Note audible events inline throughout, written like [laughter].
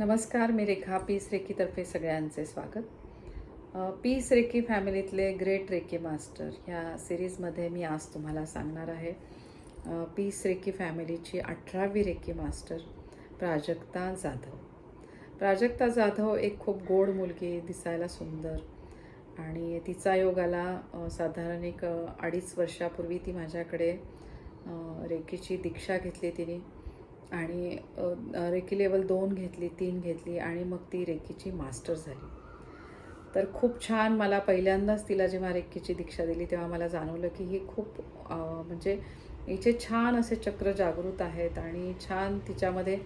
नमस्कार मी रेखा पीस रेखीतर्फे सगळ्यांचे स्वागत. पीस रेखी फॅमिलीतले ग्रेट रेखी मास्टर ह्या सिरीजमध्ये मी आज तुम्हाला सांगणार आहे. पीस रेखी फॅमिलीची अठरावी रेखी मास्टर प्राजक्ता जाधव. प्राजक्ता जाधव एक खूप गोड मुलगी दिसायला सुंदर आणि तिचा योग आला साधारण एक अडीच वर्षापूर्वी ती माझ्याकडे रेखीची दीक्षा घेतली तिने. आणि रेकी लेवल दोन घेतली तीन घेतली आणि मग ती रेकीची मास्टर झाली. तर खूप छान मला पहिल्यांदाच तिला जेव्हा रेकीची दीक्षा दिली तेव्हा मला जाणवलं की ही खूप म्हणजे हिचे छान असे चक्र जागृत आहेत आणि छान तिच्यामध्ये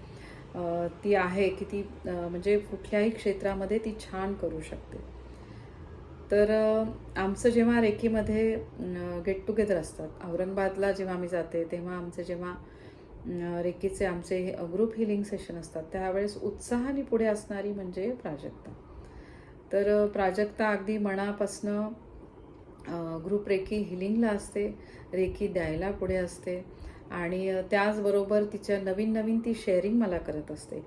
ती आहे की ती म्हणजे कुठल्याही क्षेत्रामध्ये ती छान करू शकते. तर आमचं जेव्हा रेकीमध्ये गेट टुगेदर असतात औरंगाबादला जेव्हा मी जाते तेव्हा आमचं जेव्हा रेकीचे आमचे ग्रुप हिलिंग सेशन असतात. त्यावेळेस उत्साहाने पुढे असणारी म्हणजे प्राजक्ता. तर प्राजक्ता अगदी मनापासनं ग्रुप रेकी हिलिंगला असते रेकी द्यायला पुढे असते आणि त्याचबरोबर तिच्या नवीन नवीन ती शेअरिंग मला करत असते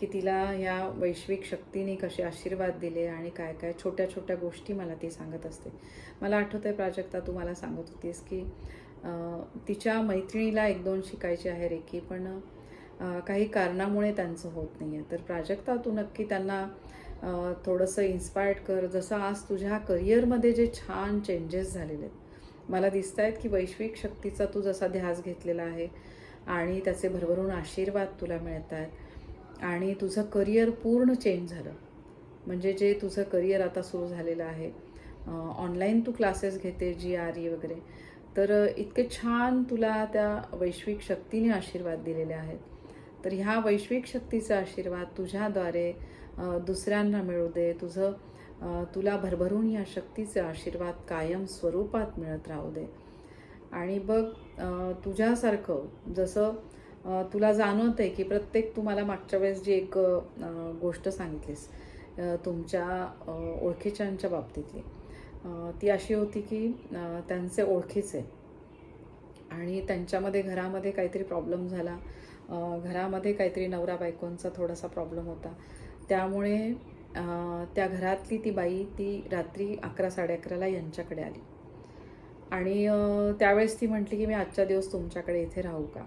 की तिला ह्या वैश्विक शक्तीने कसे आशीर्वाद दिले आणि काय काय छोट्या छोट्या गोष्टी मला ती सांगत असते. मला आठवतं आहे प्राजक्ता तू मला सांगत होतीस की तिच्या मैत्रिणीला एक दोन शिकायचे आहे रेकी पण काही कारणामुळे त्यांचं होत नाही आहे तर प्राजक्ता तू नक्की त्यांना थोडंसं इन्स्पायर्ड कर. जसं आज तुझ्या करिअरमध्ये जे छान चेंजेस झालेले आहेत. मला दिसत आहेत की वैश्विक शक्तीचा तू जसा ध्यास घेतलेला आहे आणि त्याचे भरभरून आशीर्वाद तुला मिळत आहेत आणि तुझं करिअर पूर्ण चेंज झालं. म्हणजे जे तुझं करिअर आता सुरू झालेलं आहे ऑनलाईन तू क्लासेस घेते जी आर ई वगैरे. तर इतके छान तुला त्या वैश्विक शक्तीने आशीर्वाद दिलेले आहेत. तर ह्या वैश्विक शक्तीचा आशीर्वाद तुझ्याद्वारे दुसऱ्यांना मिळू दे. तुझं तुला भरभरून या शक्तीचे आशीर्वाद कायम स्वरूपात मिळत राहू दे. आणि बघ तुझ्यासारखं जसं तुला जाणवत आहे की प्रत्येक तू मला मागच्या वेळेस जी एक गोष्ट सांगितलीस तुमच्या ओळखीच्यांच्या बाबतीतली. ती अशी होती की त्यांचे ओळखीचे. आणि त्यांच्यामध्ये घरामध्ये काहीतरी प्रॉब्लेम झाला. घरामध्ये काहीतरी नवरा बायकोंचा थोडासा प्रॉब्लेम होता. त्यामुळे त्या घरातली ती बाई ती रात्री अकरा साडे अकराला यांच्याकडे आली. आणि त्यावेळेस ती म्हटली की मी आजच्या दिवस तुमच्याकडे इथे राहू का?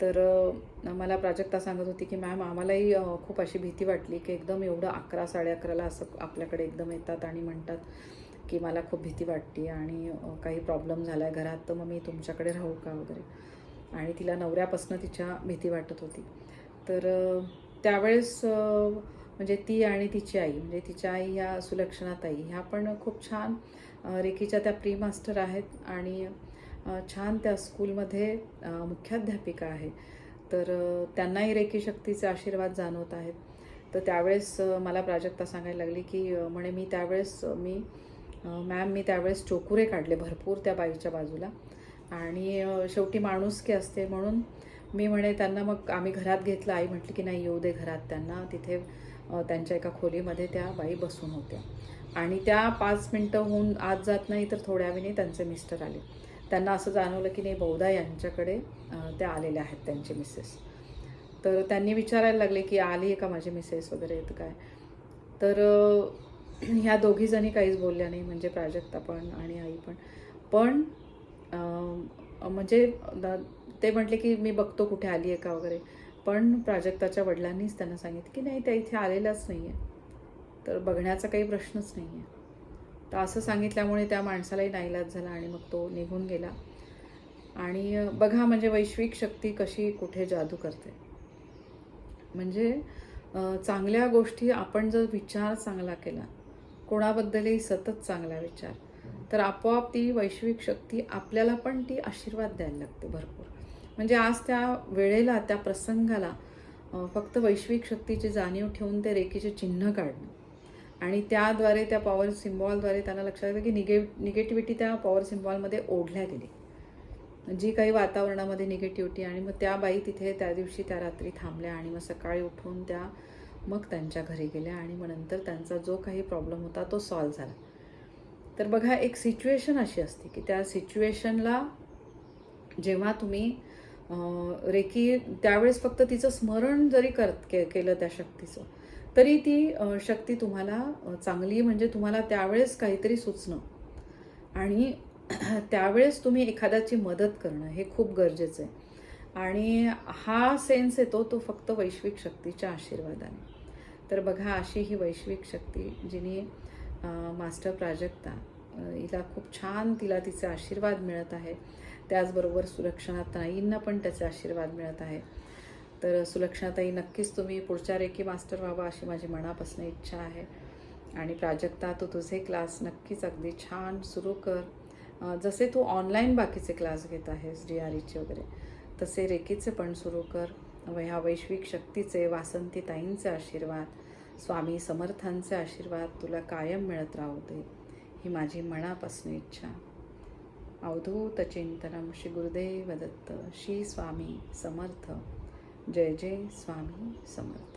तर मला प्राजक्ता सांगत होती की मॅम आम्हालाही खूप अशी भीती वाटली की एकदम एवढं अकरा साडे अकराला असं आपल्याकडे एकदम येतात आणि म्हणतात. की मला खूप भीती वाटते आणि काही प्रॉब्लेम झाला आहे घरात तर मग मी तुमच्याकडे राहू का वगैरे? आणि तिला नवऱ्यापासून तिच्या भीती वाटत होती. तर त्यावेळेस म्हणजे ती आणि तिची आई म्हणजे तिच्या आई ह्या सुलक्षणाताई ह्या पण खूप छान रेखीच्या त्या प्री मास्टर आहेत आणि छान त्या स्कूलमध्ये मुख्याध्यापिका आहे तर त्यांनाही रेखी शक्तीचे आशीर्वाद जाणवत आहेत. तर त्यावेळेस मला प्राजक्ता सांगायला लागली की म्हणे मी त्यावेळेस मी मॅम मी त्यावेळेस चोकुरे काढले भरपूर त्या बाईच्या बाजूला. आणि शेवटी माणुसकी असते म्हणून मी म्हणे त्यांना मग आम्ही घरात घेतलं. आई म्हटली की नाही येऊ दे घरात त्यांना. तिथे त्यांच्या एका खोलीमध्ये त्या बाई बसून होत्या. आणि त्या पाच मिनटं होऊन आत जात नाही तर थोड्या वेळी त्यांचे मिस्टर आले. त्यांना असं जाणवलं की नाही बहुधा यांच्याकडे त्या आलेल्या आहेत त्यांचे मिसेस. तर त्यांनी विचारायला लागले की आली आहे का माझी मिसेस वगैरे? येतं काय? तर ह्या दोघीजणी काहीच बोलल्या नाही म्हणजे प्राजक्ता पण आणि आई पण. पण म्हणजे द- ते म्हटले की मी बघतो कुठे आली आहे का वगैरे. पण प्राजक्ताच्या वडिलांनीच त्यांना सांगितलं की नाही त्या इथे आलेल्याच नाही आहे तर बघण्याचा काही प्रश्नच नाही आहे तर असं सांगितल्यामुळे त्या माणसालाही नाईलाज झाला आणि मग तो निघून गेला. आणि बघा म्हणजे वैश्विक शक्ती कशी कुठे जादू करते. म्हणजे चांगल्या गोष्टी आपण जर विचार चांगला केला कोणाबद्दलही सतत चांगला विचार. तर आपोआप ती वैश्विक शक्ती आपल्याला पण ती आशीर्वाद द्यायला लागते भरपूर. म्हणजे आज त्या वेळेला त्या प्रसंगाला फक्त वैश्विक शक्तीची जाणीव ठेवून ते रेखेचे चिन्ह काढणं आणि त्याद्वारे त्या पॉवर सिम्बॉलद्वारे त्यांना लक्षात येतं की निगे निगेटिव्हिटी त्या पॉवर सिम्बॉलमध्ये ओढल्या गेली जी काही वातावरणामध्ये निगेटिव्हिटी आणि मग त्या बाई तिथे त्या दिवशी त्या रात्री थांबल्या आणि मग सकाळी उठून त्या मग त्यांच्या घरी गेल्या आणि मग नंतर त्यांचा जो काही प्रॉब्लेम होता तो सॉल्व झाला. तर बघा एक सिच्युएशन अशी असते की त्या सिच्युएशनला जेव्हा तुम्ही रेकी त्यावेळेस फक्त तिचं स्मरण जरी कर के केलं त्या शक्तीचं तरी ती शक्ती तुम्हाला चांगली म्हणजे तुम्हाला त्यावेळेस काहीतरी सुचणं. आणि [clears throat] त्यावेळेस तुम्ही एखाद्याची मदत करणं हे खूप गरजेचं आहे. आणि हा सेन्स येतो तो फक्त वैश्विक शक्तीच्या आशीर्वादाने. तर बघा अशी ही वैश्विक शक्ती जिने मास्टर प्राजक्ता हिला खूप छान तिला तिचे आशीर्वाद मिळत आहे. त्याचबरोबर सुलक्षणाताईंना पण त्याचे आशीर्वाद मिळत आहे. तर सुलक्षणाताई नक्कीच तुम्ही पुढच्या रेकी मास्टर व्हावा अशी माझी मनापासून इच्छा आहे. आणि प्राजक्ता तू तुझे क्लास नक्कीच अगदी छान सुरू कर. जसे तू ऑनलाईन बाकीचे क्लास घेत आहेस डी आर ईचे वगैरे तसे रेकीचे पण सुरू कर. ह्या वैश्विक शक्तीचे वासंती ताईंचे आशीर्वाद स्वामी समर्थांचे आशीर्वाद तुला कायम मिळत राहू दे ही माझी मनापासून इच्छा. अवधूत चिंतनम श्री गुरुदेव दत्त श्री स्वामी समर्थ. जय जय स्वामी समर्थ.